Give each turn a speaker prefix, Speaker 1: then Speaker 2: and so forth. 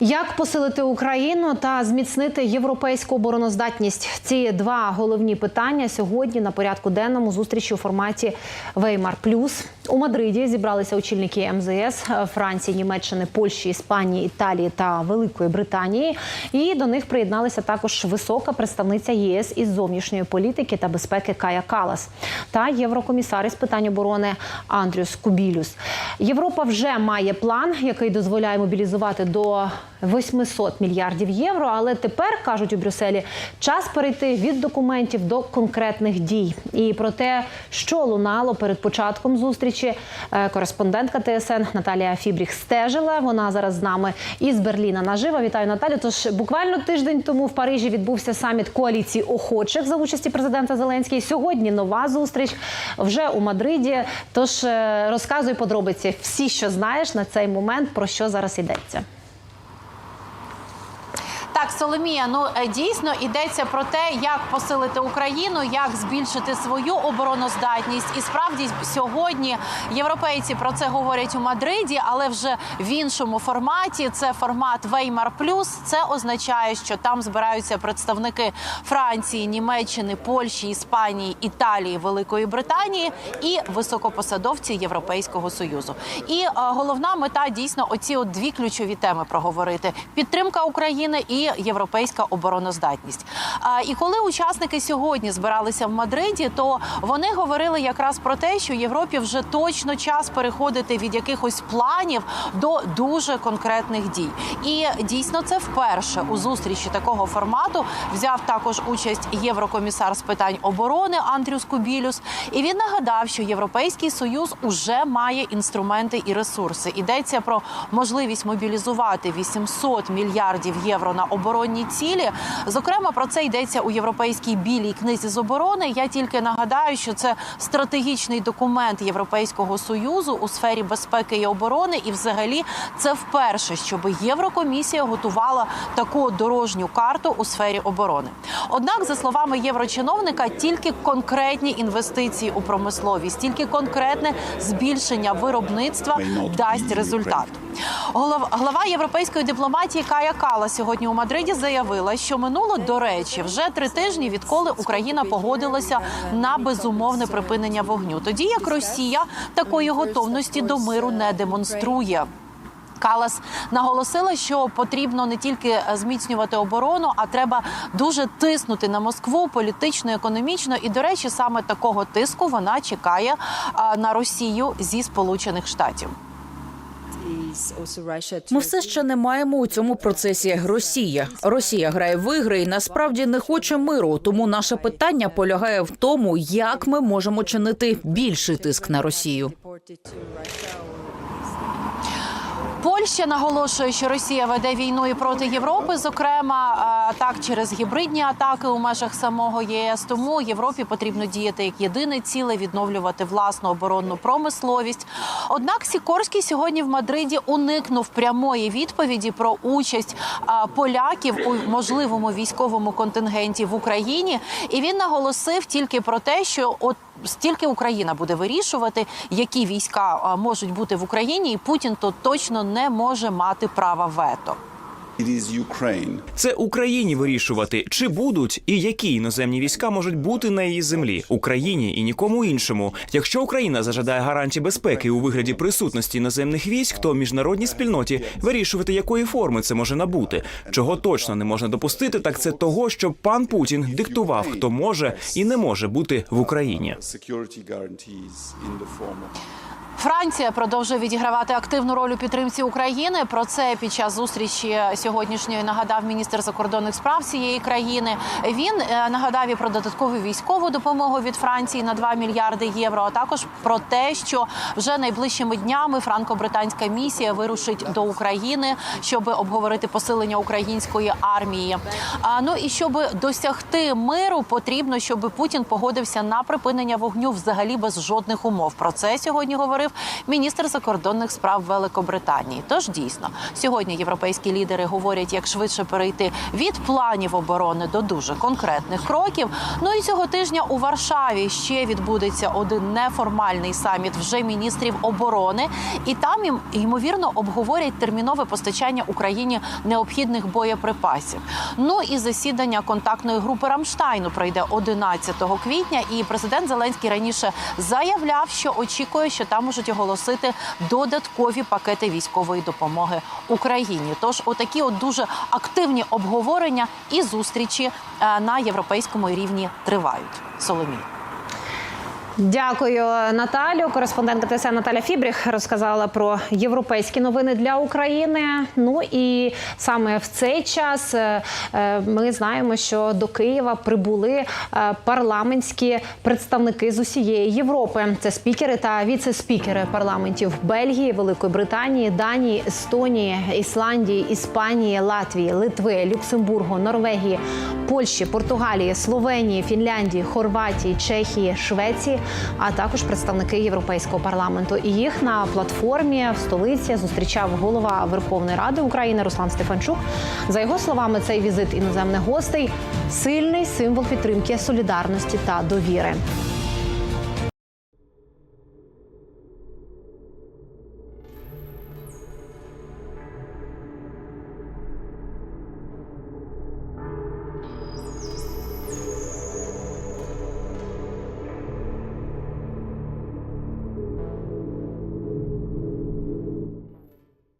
Speaker 1: Як посилити Україну та зміцнити європейську обороноздатність? Ці два головні питання сьогодні на порядку денному зустрічі у форматі Веймар Плюс у Мадриді зібралися очільники МЗС Франції, Німеччини, Польщі, Іспанії, Італії та Великої Британії. І до них приєдналася також висока представниця ЄС із зовнішньої політики та безпеки Кая Калас та єврокомісар із питань оборони Андрюс Кубілюс. Європа вже має план, який дозволяє мобілізувати до 800 мільярдів євро. Але тепер кажуть у Брюсселі час перейти від документів до конкретних дій. І про те, що лунало перед початком зустрічі, е, кореспондентка ТСН Наталія Фібріх стежила. Вона зараз з нами із Берліна наживо. Вітаю Наталю. Тож буквально тиждень тому в Парижі відбувся саміт коаліції охочих за участі президента Зеленський. Сьогодні нова зустріч вже у Мадриді. Тож е, розказуй подробиці всі, що знаєш на цей момент, про що зараз йдеться.
Speaker 2: Так, Соломія, ну е, дійсно йдеться про те, як посилити Україну, як збільшити свою обороноздатність. І справді сьогодні європейці про це говорять у Мадриді, але вже в іншому форматі. Це формат Веймар Плюс. Це означає, що там збираються представники Франції, Німеччини, Польщі, Іспанії, Італії, Великої Британії і високопосадовці Європейського союзу. І е, головна мета дійсно оці от дві ключові теми проговорити: підтримка України і європейська обороноздатність. А, І коли учасники сьогодні збиралися в Мадриді, то вони говорили якраз про те, що Європі вже точно час переходити від якихось планів до дуже конкретних дій. І дійсно це вперше у зустрічі такого формату взяв також участь єврокомісар з питань оборони Андрюс Кубілюс. І він нагадав, що Європейський союз уже має інструменти і ресурси. Йдеться про можливість мобілізувати 800 мільярдів євро на оборонні цілі. Зокрема, про це йдеться у європейській білій книзі з оборони. Я тільки нагадаю, що це стратегічний документ Європейського союзу у сфері безпеки і оборони. І, взагалі, це вперше, щоб Єврокомісія готувала таку дорожню карту у сфері оборони. Однак, за словами єврочиновника, тільки конкретні інвестиції у промисловість, тільки конкретне збільшення виробництва дасть результат. Голова, європейської дипломатії Кая Кала сьогодні у Мадриді заявила, що минуло до речі вже три тижні, відколи Україна погодилася на безумовне припинення вогню. Тоді як Росія такої готовності до миру не демонструє. Калас наголосила, що потрібно не тільки зміцнювати оборону, а треба дуже тиснути на Москву політично, економічно. І до речі, саме такого тиску вона чекає на Росію зі Сполучених Штатів.
Speaker 3: Ми все ще не маємо у цьому процесі Росія. Росія грає в ігри і насправді не хоче миру. Тому наше питання полягає в тому, як ми можемо чинити більший тиск на Росію.
Speaker 2: Польща наголошує, що Росія веде війну і проти Європи, зокрема так через гібридні атаки у межах самого ЄС. Тому Європі потрібно діяти як єдине ціле, відновлювати власну оборонну промисловість. Однак Сікорський сьогодні в Мадриді уникнув прямої відповіді про участь поляків у можливому військовому контингенті в Україні, і він наголосив тільки про те, що от стільки Україна буде вирішувати, які війська можуть бути в Україні, і Путін то точно не може мати права вето.
Speaker 4: It is Ukraine.
Speaker 5: Це Україні вирішувати, чи будуть і які іноземні війська можуть бути на її землі, Україні і нікому іншому. Якщо Україна зажадає гарантії безпеки у вигляді присутності іноземних військ, то міжнародній спільноті вирішувати, якої форми це може набути. Чого точно не можна допустити, так це того, щоб пан Путін диктував, хто може і не може бути в Україні.
Speaker 2: Франція продовжує відігравати активну роль у підтримці України. Про це під час зустрічі сьогоднішньої нагадав міністр закордонних справ цієї країни. Він е, нагадав і про додаткову військову допомогу від Франції на 2 мільярди євро. А також про те, що вже найближчими днями франко-британська місія вирушить до України, щоб обговорити посилення української армії. А ну і щоб досягти миру, потрібно, щоб Путін погодився на припинення вогню взагалі без жодних умов. Про це сьогодні говорив заявив міністр закордонних справ Великобританії. Тож дійсно сьогодні європейські лідери говорять, як швидше перейти від планів оборони до дуже конкретних кроків. Ну і цього тижня у Варшаві ще відбудеться один неформальний саміт вже міністрів оборони, і там ймовірно обговорять термінове постачання Україні необхідних боєприпасів. Ну і засідання контактної групи Рамштайну пройде 11 квітня. І президент Зеленський раніше заявляв, що очікує, що там можуть оголосити додаткові пакети військової допомоги Україні. Тож, отакі от дуже активні обговорення і зустрічі е, на європейському рівні тривають. Соломій.
Speaker 1: Дякую, Наталю. Кореспондентка ТСН Наталя Фібріх розказала про європейські новини для України. Ну і саме в цей час е, е, ми знаємо, що до Києва прибули е, парламентські представники з усієї Європи. Це спікери та віце-спікери парламентів Бельгії, Великої Британії, Данії, Естонії, Ісландії, Іспанії, Латвії, Литви, Люксембургу, Норвегії, Польщі, Португалії, Словенії, Фінляндії, Хорватії, Чехії, Швеції, а також представники Європейського парламенту. І їх на платформі в столиці зустрічав голова Верховної Ради України Руслан Стефанчук. За його словами, цей візит іноземних гостей сильний символ підтримки, солідарності та довіри.